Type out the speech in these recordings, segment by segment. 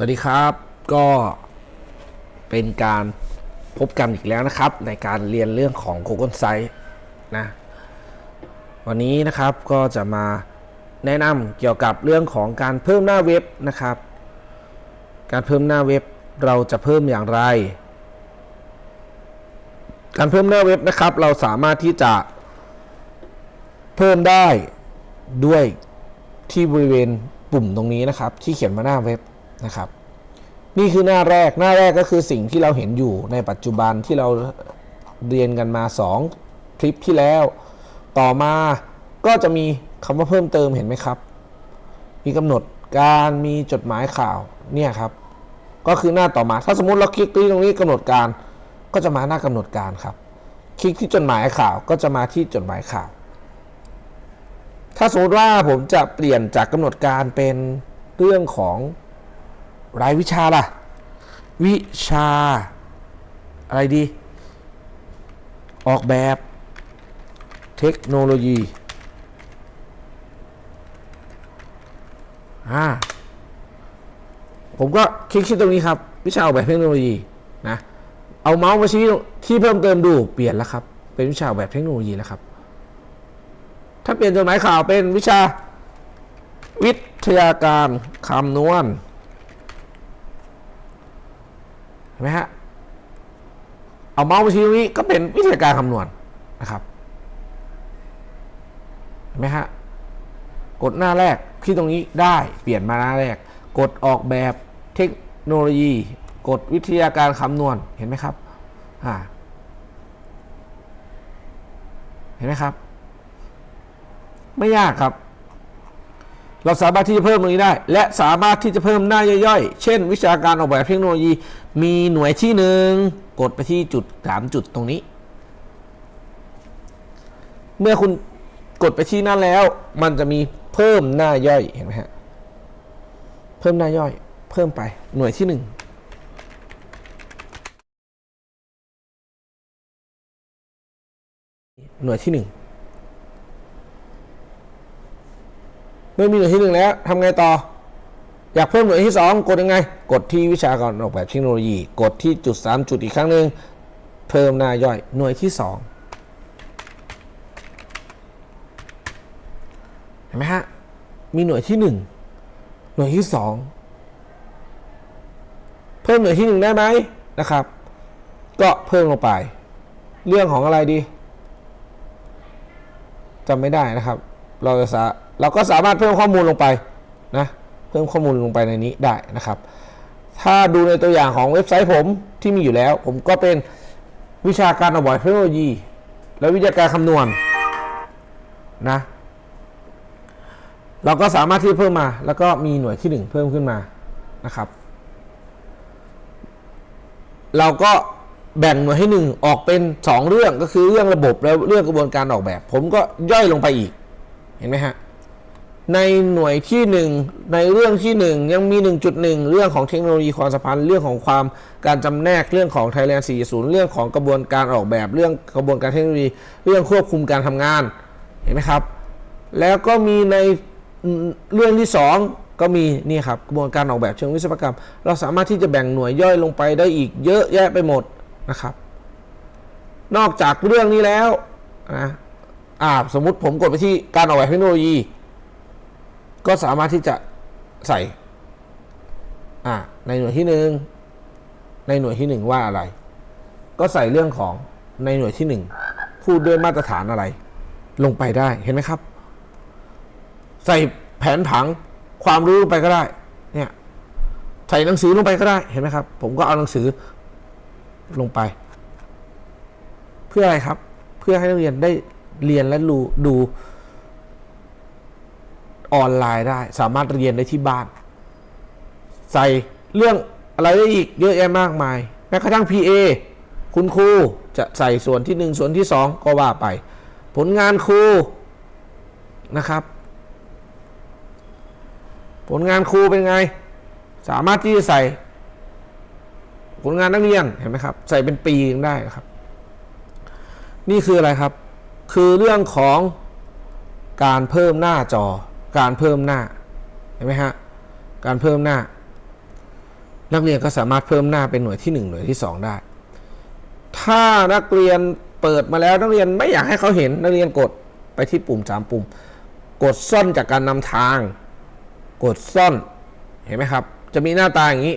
สวัสดีครับก็เป็นการพบกันอีกแล้วนะครับ ในการเรียนเรื่องของ Google Site นะวันนี้นะครับก็จะมาแนะนำเกี่ยวกับเรื่องของการเพิ่มหน้าเว็บนะครับ การเพิ่มหน้าเว็บเราจะเพิ่มอย่างไร การเพิ่มหน้าเว็บนะครับ เราสามารถที่จะเพิ่มได้ด้วยที่บริเวณปุ่มตรงนี้นะครับ ที่เขียนมาหน้าเว็บ นะครับ นี่คือหน้าแรกหน้าแรกก็คือสิ่งที่เราเห็นอยู่ในปัจจุบันที่เราเรียนกันมา 2 คลิปที่แล้ว ต่อมาก็จะมีคำว่าเพิ่มเติมเห็นไหมครับ มีกำหนดการมีจดหมายข่าวเนี่ยครับ ก็คือหน้าต่อมาถ้าสมมติเราคลิกที่ตรงนี้กำหนดการก็จะมาหน้ากำหนดการครับ คลิกที่จดหมายข่าวก็จะมาที่จดหมายข่าว ถ้าสมมติว่าผมจะเปลี่ยนจากกำหนดการเป็นเรื่องของ รายวิชาล่ะ วิชา อะไรดี ออกแบบ เทคโนโลยีอ่าผมก็คลิกที่ตรงนี้ครับ วิชาออกแบบเทคโนโลยีนะเอาเมาส์มาชี้ที่เพิ่มเติมดูเปลี่ยนแล้วครับ เป็นวิชาออกแบบเทคโนโลยีแล้วครับ ถ้าเปลี่ยนจดหมายข่าวเป็นวิชาวิทยาการคำนวณ เห็นไหมฮะ เอาเมาส์มาชี้ตรงนี้ก็เป็นวิธีการคำนวณนะครับเห็นไหมฮะ กดหน้าแรกที่ตรงนี้ได้เปลี่ยนมาหน้าแรก กดออกแบบเทคโนโลยี กดวิทยาการคำนวณเห็นไหมครับอ่าเห็นไหมครับ ไม่ยากครับ เราสามารถที่จะเพิ่มตรงนี้ได้ และสามารถที่จะเพิ่มหน้าย่อยๆ เช่น วิชาการออกแบบเทคโนโลยี มีหน่วยที่หนึ่งกดไปที่จุดสามจุดตรงนี้ เมื่อคุณกดไปที่นั่นแล้ว มันจะมีเพิ่มหน้าย่อยเห็นไหมฮะเพิ่มหน้าย่อย เพิ่มไปหน่วยที่หนึ่งหน่วยที่หนึ่ง เมื่อมีหน่วยที่หนึ่งแล้วทำไงต่อ อยากเพิ่มหน่วยที่สองกดยังไง กดที่วิชาการออกแบบเทคโนโลยี กดที่จุดสามจุดอีกครั้งหนึ่งเพิ่มหน้าย่อยหน่วยที่สองเห็นไหมฮะ มีหน่วยที่หนึ่งหน่วยที่สองเพิ่มหน่วยที่หนึ่งได้ไหมนะครับ ก็เพิ่มลงไป เรื่องของอะไรดีจำไม่ได้นะครับ เราจะสาเราก็สามารถเพิ่มข้อมูลลงไปนะเพิ่มข้อมูลลงไปในนี้ได้นะครับ ถ้าดูในตัวอย่างของเว็บไซต์ผมที่มีอยู่แล้ว ผมก็เป็นวิชาการออกแบบเทคโนโลยี และวิทยาการคำนวณนะเราก็สามารถที่เพิ่มมา แล้วก็มีหน่วยที่ 1 เพิ่มขึ้นมานะครับ เราก็แบ่งหน่วยให้หนึ่งออกเป็น 2 เรื่องก็คือเรื่องระบบและเรื่องกระบวนการออกแบบ ผมก็ย่อยลงไปอีก เห็นไหมฮะ ในหน่วยที่ 1 ในเรื่องที่ 1 ยังมี 1.1 เรื่องของเทคโนโลยีความสัมพันธ์เรื่องของความการจำแนกเรื่องของ Thailand 4.0 เรื่องของกระบวนการออกแบบ เรื่องกระบวนการเทคโนโลยี เรื่องควบคุมการทำงาน เห็นไหมครับ แล้วก็มีในเรื่องที่ 2ก็มีนี่ครับกระบวนการออกแบบเชิงวิศวกรรม เราสามารถที่จะแบ่งหน่วยย่อยลงไปได้อีกเยอะแยะไปหมดนะครับ นอกจากเรื่องนี้แล้วนะ อ่าสมมติผมกดไปที่การออกแบบเทคโนโลยี ก็สามารถที่จะใส่อ่าในหน่วยที่หนึ่งในหน่วยที่หนึ่งว่าอะไร ก็ใส่เรื่องของในหน่วยที่หนึ่งพูดด้วยมาตรฐานอะไร ลงไปได้เห็นไหมครับ ใส่แผนผังความรู้ลงไปก็ได้ เนี่ยใส่หนังสือลงไปก็ได้เห็นไหมครับ ผมก็เอาหนังสือลงไป เพื่ออะไรครับ เพื่อให้นักเรียนได้ เรียนและดูดูออนไลน์ได้ สามารถเรียนได้ที่บ้าน ใส่เรื่องอะไรได้อีกเยอะแยะมากมาย แม้กระทั่ง PA คุณครูจะใส่ส่วนที่หนึ่งส่วนที่สองก็ว่าไป ผลงานครูนะครับ ผลงานครูเป็นไง สามารถที่จะใส่ ผลงานนักเรียนเห็นไหมครับ ใส่เป็นปียังได้ครับ นี่คืออะไรครับ คือเรื่องของการเพิ่มหน้าจอ การเพิ่มหน้าเห็นไหมฮะการเพิ่มหน้า นักเรียนก็สามารถเพิ่มหน้าเป็นหน่วยที่ 1 หน่วยที่ 2 ได้ ถ้านักเรียนเปิดมาแล้วนักเรียนไม่อยากให้เขาเห็นนักเรียนกดไปที่ปุ่ม3ปุ่ม กดซ่อนจากการนำทาง กดซ่อนเห็นไหมครับ จะมีหน้าตาอย่างนี้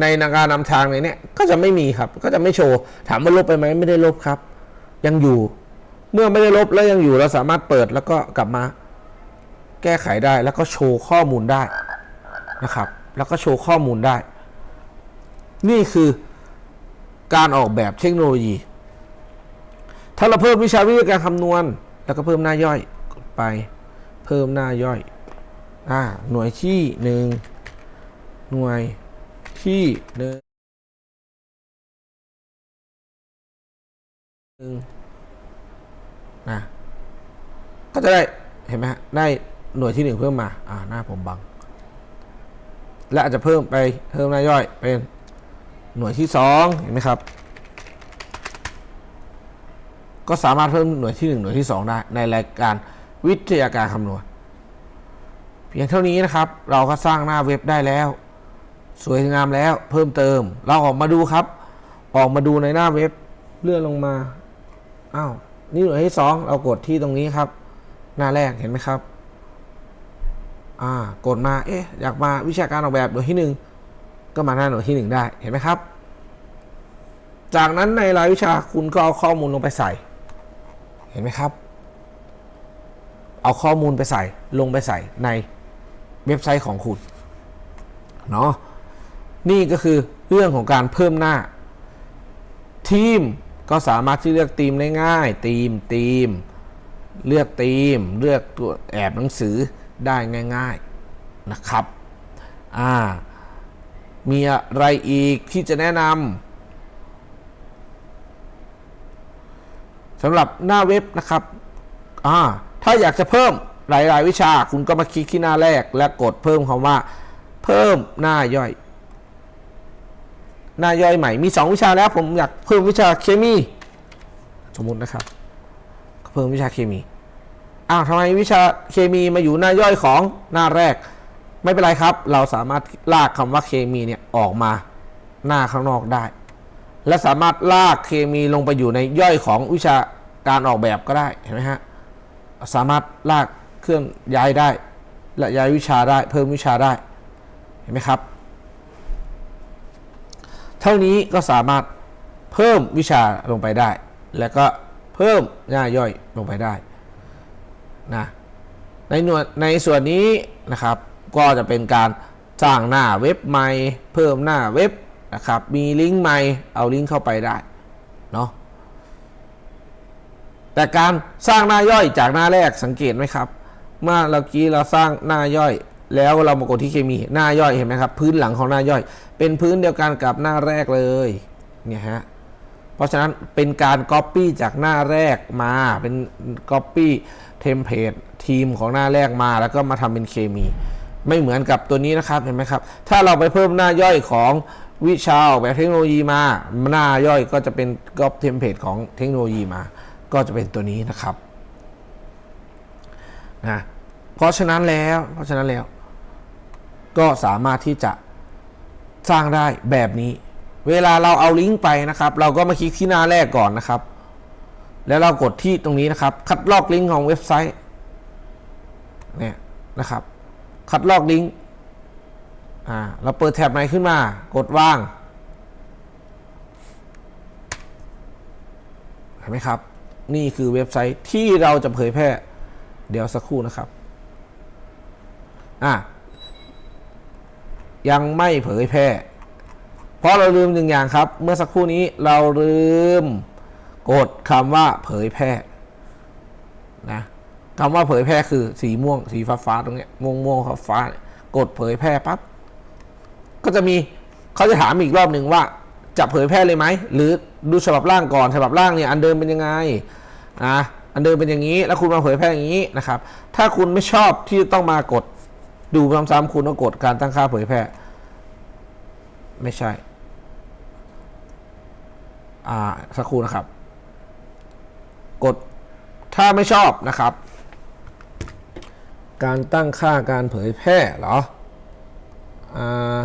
ในนาการนำทางในเนี้ยก็จะไม่มีครับ ก็จะไม่โชว์ถามว่าลบไปไหมไม่ได้ลบครับ ยังอยู่ เมื่อไม่ได้ลบแล้วยังอยู่เราสามารถเปิดแล้วก็กลับมาแก้ไขได้แล้วก็โชว์ข้อมูลได้นะครับ แล้วก็โชว์ข้อมูลได้ นี่คือการออกแบบเทคโนโลยี ถ้าเราเพิ่มวิชาวิทยาการคำนวณ แล้วก็เพิ่มหน้าย่อยไปเพิ่มหน้าย่อยอ่าหน่วยที่หนึ่งหน่วยที่หนึ่ง นะ ก็จะได้เห็นไหมฮะได้หน่วยที่หนึ่งเพิ่มมา อ่าหน้าผมบัง และอาจจะเพิ่มไปเพิ่มหน้าย่อยเป็นหน่วยที่สองเห็นไหมครับ ก็สามารถเพิ่มหน่วยที่1หน่วยที่2ได้ในรายการวิทยาการคำนวณเพียงเท่านี้นะครับ เราก็สร้างหน้าเว็บได้แล้ว สวยงามแล้วเพิ่มเติม เราออกมาดูครับ ออกมาดูในหน้าเว็บเลื่อนลงมาอ้าว นี่หน่วยที่2เรากดที่ตรงนี้ครับ หน้าแรกเห็นไหมครับอ่ากดมาเอ๊ะอยากมาวิชาการออกแบบหน่วยที่ 1 ก็มาหน้าหน่วยที่ 1 ได้เห็นไหมครับ จากนั้นในรายวิชาคุณก็เอาข้อมูลลงไปใส่ เห็นไหมครับ เอาข้อมูลไปใส่ลงไปใส่ในเว็บไซต์ของคุณเนาะนี่ก็คือเรื่องของการเพิ่มหน้าทีม ก็สามารถที่เลือกทีมได้ง่ายทีมทีม เลือกทีม เลือกตัวแอบหนังสือได้ง่าย ๆนะครับอ่ามีอะไรอีกที่จะแนะนำสำหรับหน้าเว็บนะครับอ่าถ้าอยากจะเพิ่มหลาย ๆ วิชาคุณก็มาคลิกที่หน้าแรก และกดเพิ่มคำว่า เพิ่มหน้าย่อย หน้าย่อยใหม่มี 2 วิชาแล้วผมอยากเพิ่มวิชาเคมี สมมุตินะครับ เพิ่มวิชาเคมีอ้าวทำไมวิชาเคมีมาอยู่หน้าย่อยของหน้าแรก ไม่เป็นไรครับ เราสามารถลากคำว่าเคมีเนี่ยออกมาหน้าข้างนอกได้ และสามารถลากเคมีลงไปอยู่ในย่อยของวิชาการออกแบบก็ได้เห็นไหมฮะสามารถลากเคลื่อนย้ายได้ และย้ายวิชาได้ เพิ่มวิชาได้เห็นไหมครับ เท่านี้ก็สามารถเพิ่มวิชาลงไปได้ แล้วก็เพิ่มหน้าย่อยลงไปได้นะในหน่วยในส่วนนี้นะครับก็จะเป็นการสร้างหน้าเว็บใหม่ เพิ่มหน้าเว็บนะครับมีลิงก์ใหม่เอาลิงก์เข้าไปได้เนาะแต่การสร้างหน้าย่อยจากหน้าแรกสังเกตไหมครับ เมื่อเรากี้เราสร้างหน้าย่อย แล้วเรามากดที่เคมีหน้าย่อยเห็นไหมครับ พื้นหลังของหน้าย่อย เป็นพื้นเดียวกันกับหน้าแรกเลยเนี่ยฮะเพราะฉะนั้นเป็นการ Copy จากหน้าแรกมาเป็น Copy เทมเพลตทีมของหน้าแรกมาแล้วก็มาทำเป็นเคมี ไม่เหมือนกับตัวนี้นะครับเห็นไหมครับ ถ้าเราไปเพิ่มหน้าย่อยของวิชาออกแบบเทคโนโลยีมา หน้าย่อยก็จะเป็นก๊อปเทมเพลตของเทคโนโลยีมา ก็จะเป็นตัวนี้นะครับนะเพราะฉะนั้นแล้วเพราะฉะนั้นแล้ว ก็สามารถที่จะสร้างได้แบบนี้ เวลาเราเอาลิงก์ไปนะครับ เราก็มาคลิกที่หน้าแรกก่อนนะครับ แล้วเรากดที่ตรงนี้นะครับ คัดลอกลิงก์ของเว็บไซต์เนี่ยนะครับ คัดลอกลิงก์อ่าเราเปิดแท็บไหนขึ้นมา กดว่างเห็นไหมครับ นี่คือเว็บไซต์ที่เราจะเผยแพร่ เดี๋ยวสักครู่นะครับอะ ยังไม่เผยแพร่ เพราะเราลืมหนึ่งอย่างครับ เมื่อสักครู่นี้เราลืมกดคำว่าเผยแพร่นะคำว่าเผยแพร่คือสีม่วง สีฟ้าฟ้าๆตรงเนี้ยม่วงม่วงฟ้าฟ้ากดเผยแพร่ปั๊บก็จะมีเขาจะถามอีกรอบหนึ่งว่า จะเผยแพร่เลยไหมหรือดูฉบับล่างก่อนฉบับล่างเนี่ยอันเดิมเป็นยังไงนะอันเดิมเป็นอย่างนี้ แล้วคุณมาเผยแพร่อย่างนี้นะครับ ถ้าคุณไม่ชอบที่ต้องมากด ดูซ้ำๆคุณต้องกดการตั้งค่าเผยแพร่ ไม่ใช่ อ่า สักครู่นะครับ กดถ้าไม่ชอบนะครับ การตั้งค่าการเผยแพร่เหรอ อ่า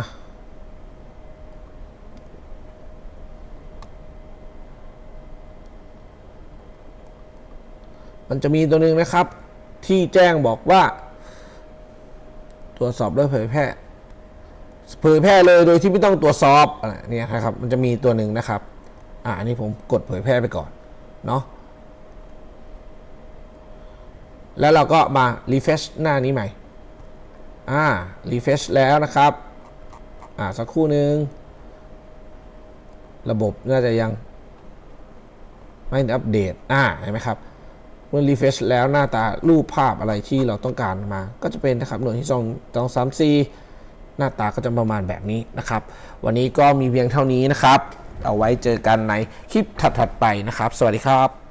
มันจะมีตัวหนึ่งนะครับ ที่แจ้งบอกว่า ตรวจสอบด้วยเผยแพร่เผยแพร่เลยโดยที่ไม่ต้องตรวจสอบอะไรเนี่ยนะครับ มันจะมีตัวหนึ่งนะครับ อ่านี้ผมกดเผยแพร่ไปก่อนเนาะแล้วเราก็มา refresh หน้านี้ใหม่ อ่า refresh แล้วนะครับ อ่า สักครู่หนึ่ง ระบบน่าจะยัง ไม่อัปเดต อ่า เห็นไหมครับ เมื่อ refresh แล้วหน้าตารูปภาพอะไรที่เราต้องการมา ก็จะเป็นนะครับหน่วยที่สองสองสามสี่หน้าตาก็จะประมาณแบบนี้นะครับ วันนี้ก็มีเพียงเท่านี้นะครับ เอาไว้เจอกันในคลิปถัดๆไปนะครับ สวัสดีครับ